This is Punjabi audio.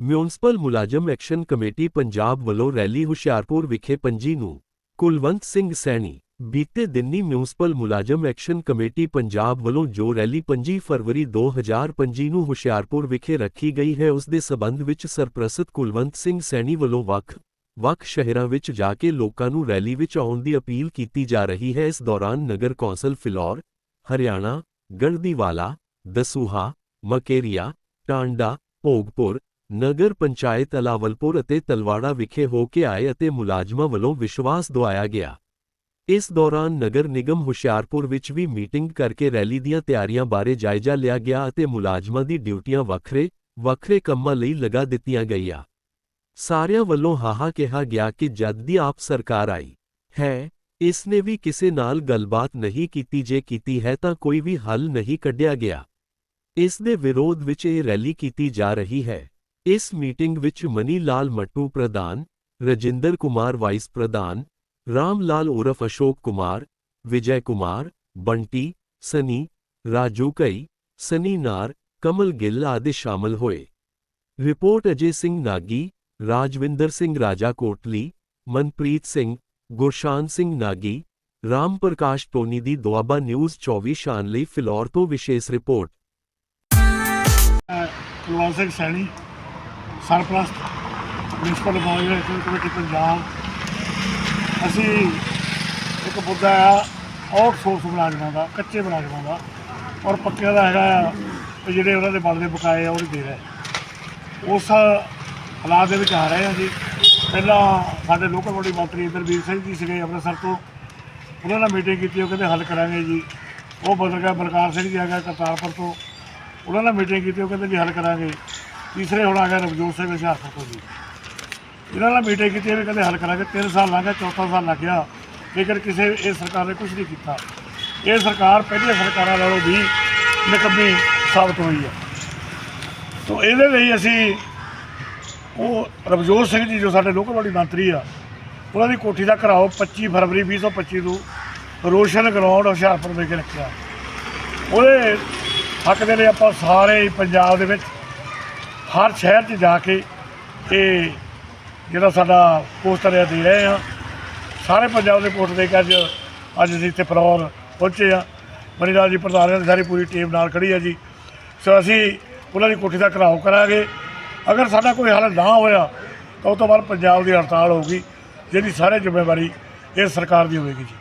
ਮਿਊਨਿਸਪਲ ਮੁਲਾਜ਼ਮ ਐਕਸ਼ਨ ਕਮੇਟੀ ਪੰਜਾਬ ਵੱਲੋਂ ਰੈਲੀ ਹੁਸ਼ਿਆਰਪੁਰ ਵਿਖੇ ਪੰਜੀ ਨੂੰ ਕੁਲਵੰਤ ਸਿੰਘ ਸੈਣੀ, ਬੀਤੇ ਦਿਨੀ ਮਿਊਨਿਸਪਲ ਮੁਲਾਜ਼ਮ ਐਕਸ਼ਨ ਕਮੇਟੀ ਪੰਜਾਬ ਵੱਲੋਂ ਜੋ ਰੈਲੀ 25 ਫਰਵਰੀ 2025 ਨੂੰ ਹੁਸ਼ਿਆਰਪੁਰ ਵਿਖੇ ਰੱਖੀ ਗਈ ਹੈ, ਉਸ ਦੇ ਸਬੰਧ ਵਿੱਚ ਸਰਪ੍ਰਸਤ ਕੁਲਵੰਤ ਸਿੰਘ ਸੈਣੀ ਵੱਲੋਂ ਵੱਖ ਵੱਖ ਸ਼ਹਿਰਾਂ ਵਿੱਚ ਜਾ ਕੇ ਲੋਕਾਂ ਨੂੰ ਰੈਲੀ ਵਿੱਚ ਆਉਣ ਦੀ ਅਪੀਲ ਕੀਤੀ ਜਾ ਰਹੀ ਹੈ। ਇਸ ਦੌਰਾਨ ਨਗਰ ਕੌਂਸਲ ਫਿਲੌਰ, ਹਰਿਆਣਾ ਗੜਦੀਵਾਲਾ ਦਸੂਹਾ ਮਕੇਰੀਆ ਟਾਂਡਾ ਭੋਗਪੁਰ ਨਗਰ ਪੰਚਾਇਤ ਅਲਾਵਲਪੁਰ ਅਤੇ ਤਲਵਾੜਾ ਵਿਖੇ ਹੋ ਕੇ ਆਏ ਅਤੇ ਮੁਲਾਜ਼ਮਾਂ ਵੱਲੋਂ ਵਿਸ਼ਵਾਸ ਦਿਵਾਇਆ ਗਿਆ ਇਸ ਦੌਰਾਨ ਨਗਰ ਨਿਗਮ ਹੁਸ਼ਿਆਰਪੁਰ ਵਿੱਚ ਵੀ ਮੀਟਿੰਗ ਕਰਕੇ ਰੈਲੀ ਦੀਆਂ ਤਿਆਰੀਆਂ ਬਾਰੇ ਜਾਇਜ਼ਾ ਲਿਆ ਗਿਆ ਅਤੇ ਮੁਲਾਜ਼ਮਾਂ ਦੀ ਡਿਊਟੀਆਂ ਵੱਖਰੇ ਵੱਖਰੇ ਕੰਮਾਂ ਲਈ ਲਗਾ ਦਿੱਤੀਆਂ ਗਈਆਂ ਸਾਰਿਆਂ ਵੱਲੋਂ ਹਾਹਾ ਕਿਹਾ ਗਿਆ ਕਿ ਜਦ ਦੀ ਆਪ ਸਰਕਾਰ ਆਈ ਹੈ ਇਸ ਨੇ ਵੀ ਕਿਸੇ ਨਾਲ ਗੱਲਬਾਤ ਨਹੀਂ ਕੀਤੀ ਜੇ ਕੀਤੀ ਹੈ ਤਾਂ ਕੋਈ ਵੀ ਹੱਲ ਨਹੀਂ ਕੱਢਿਆ ਗਿਆ। ਇਸ ਦੇ ਵਿਰੋਧ ਵਿੱਚ ਇਹ ਰੈਲੀ ਕੀਤੀ ਜਾ ਰਹੀ ਹੈ। ਇਸ ਮੀਟਿੰਗ ਵਿੱਚ ਮਨੀ ਲਾਲ ਮੱਟੂ ਪ੍ਰਧਾਨ, ਰਜਿੰਦਰ ਕੁਮਾਰ ਵਾਈਸ ਪ੍ਰਧਾਨ ਰਾਮ ਲਾਲ ਉਰਫ ਅਸ਼ੋਕ ਕੁਮਾਰ, ਵਿਜੈ ਕੁਮਾਰ, ਬੰਟੀ, ਸਨੀ, ਰਾਜੂ ਕਈ ਸਨੀ ਨਾਰ, ਕਮਲ ਗਿੱਲ ਆਦਿ ਸ਼ਾਮਲ ਹੋਏ। Report Ajay Singh Nagi, Rajwinder Singh Raja Kotli Manpreet Singh Gurshan Singh Nagi, Ram Parkash Tony the Doaba news 24 Shaan ਲਈ ਫਿਲੌਰ ਤੋਂ ਵਿਸ਼ੇਸ਼ ਰਿਪੋਰਟ। ਕੁਲਵੰਤ ਸਿੰਘ ਸੈਣੀ, ਸਰਪ੍ਰਸਤ ਮਿਊਨਿਸਪਲ ਮਾਰਕੀਟ ਕਮੇਟੀ ਪੰਜਾਬ। ਅਸੀਂ ਇੱਕ ਮੁੱਦਾ ਆ ਆਊਟਸੋਰਸ ਮੁਲਾਜ਼ਮਾਂ ਦਾ, ਕੱਚੇ ਮੁਲਾਜ਼ਮਾਂ ਦਾ, ਔਰ ਪੱਕਿਆਂ ਦਾ ਹੈਗਾ ਆ ਜਿਹੜੇ ਉਹਨਾਂ ਦੇ ਬਣਦੇ ਬਕਾਏ ਆ, ਉਹ ਨਹੀਂ ਦੇ ਰਹੇ। ਉਸ ਹਾਲਾਤ ਦੇ ਵਿੱਚ ਆ ਰਹੇ ਹਾਂ ਜੀ ਪਹਿਲਾਂ ਸਾਡੇ ਲੋਕਲ ਬੋਡੀ ਮੰਤਰੀ ਇੰਦਰਵੀਰ ਸਿੰਘ ਜੀ ਸੀਗੇ ਅੰਮ੍ਰਿਤਸਰ ਤੋਂ। ਉਹਨਾਂ ਨਾਲ ਮੀਟਿੰਗ ਕੀਤੀ, ਉਹ ਕਹਿੰਦੇ ਹੱਲ ਕਰਾਂਗੇ ਜੀ। ਉਹ ਬਦਲ ਗਿਆ, ਬਲਕਾਰ ਸਿੰਘ ਜੀ ਆ ਗਿਆ ਕਰਤਾਰਪੁਰ ਤੋਂ। ਉਹਨਾਂ ਨਾਲ ਮੀਟਿੰਗ ਕੀਤੀ, ਉਹ ਕਹਿੰਦੇ ਜੀ ਹੱਲ ਕਰਾਂਗੇ। ਤੀਸਰੇ ਹੁਣ ਆ ਗਿਆ ਰਵਜੋਤ ਸਿੰਘ ਹੁਸ਼ਿਆਰਪੁਰ ਤੋਂ ਜੀ। ਇਹਨਾਂ ਨਾਲ ਮੀਟਿੰਗ ਕੀਤੀ ਇਹ ਕਹਿੰਦੇ ਹੱਲ ਕਰਾਂਗੇ। 3 ਸਾਲ ਲੰਘ ਗਿਆ ਚੌਥਾ ਸਾਲ ਲੱਗ ਗਿਆ। ਲੇਕਿਨ ਕਿਸੇ ਇਹ ਸਰਕਾਰ ਨੇ ਕੁਝ ਨਹੀਂ ਕੀਤਾ। ਇਹ ਸਰਕਾਰ ਪਹਿਲੀਆਂ ਸਰਕਾਰਾਂ ਨਾਲੋਂ ਵੀ ਨਿਕੰਮੀ ਸਾਬਤ ਹੋਈ ਹੈ। ਤੋਂ ਇਹਦੇ ਲਈ ਅਸੀਂ ਉਹ ਰਵਜੋਤ ਸਿੰਘ ਜੀ ਜੋ ਸਾਡੇ ਲੋਕਲ ਵਾਲੀ ਮੰਤਰੀ ਆ, ਉਹਨਾਂ ਦੀ ਕੋਠੀ ਦਾ ਘਰਾਓ 25 ਫਰਵਰੀ 2025 ਨੂੰ ਰੋਸ਼ਨ ਗਰਾਊਂਡ ਹੁਸ਼ਿਆਰਪੁਰ ਵਿਖੇ ਰੱਖਿਆ। ਉਹਦੇ ਹੱਕ ਦੇ ਲਈ ਆਪਾਂ ਸਾਰੇ ਪੰਜਾਬ ਦੇ ਵਿੱਚ ਹਰ ਸ਼ਹਿਰ 'ਚ ਜਾ ਕੇ ਇਹ ਜਿਹੜਾ ਸਾਡਾ ਪੋਸਟਰ ਹੈ ਦੇ ਰਹੇ ਆ ਸਾਰੇ ਪੰਜਾਬ ਦੇ ਪੋਸਟਰ ਦੇ ਕੇ ਅੱਜ ਅੱਜ ਅਸੀਂ ਇੱਥੇ ਫਲੋਰ ਪਹੁੰਚੇ ਆ ਮਨੀਲਾਲ ਜੀ ਪ੍ਰਧਾਨ ਦੀ ਸਾਰੀ ਪੂਰੀ ਟੀਮ ਨਾਲ ਖੜੀ ਹੈ ਜੀ। ਸੋ ਅਸੀਂ ਉਹਨਾਂ ਦੀ ਕੋਠੀ ਦਾ ਘਰਾਓ ਕਰਾਂਗੇ। ਅਗਰ ਸਾਡਾ ਕੋਈ ਹੱਲ ਨਾ ਹੋਇਆ, ਤਾਂ ਉਹ ਤੋਂ ਬਾਅਦ ਪੰਜਾਬ ਦੀ ਹੜਤਾਲ ਹੋਊਗੀ ਜਿਹਦੀ ਸਾਰੇ ਜ਼ਿੰਮੇਵਾਰੀ ਇਹ ਸਰਕਾਰ ਦੀ ਹੋਵੇਗੀ ਜੀ।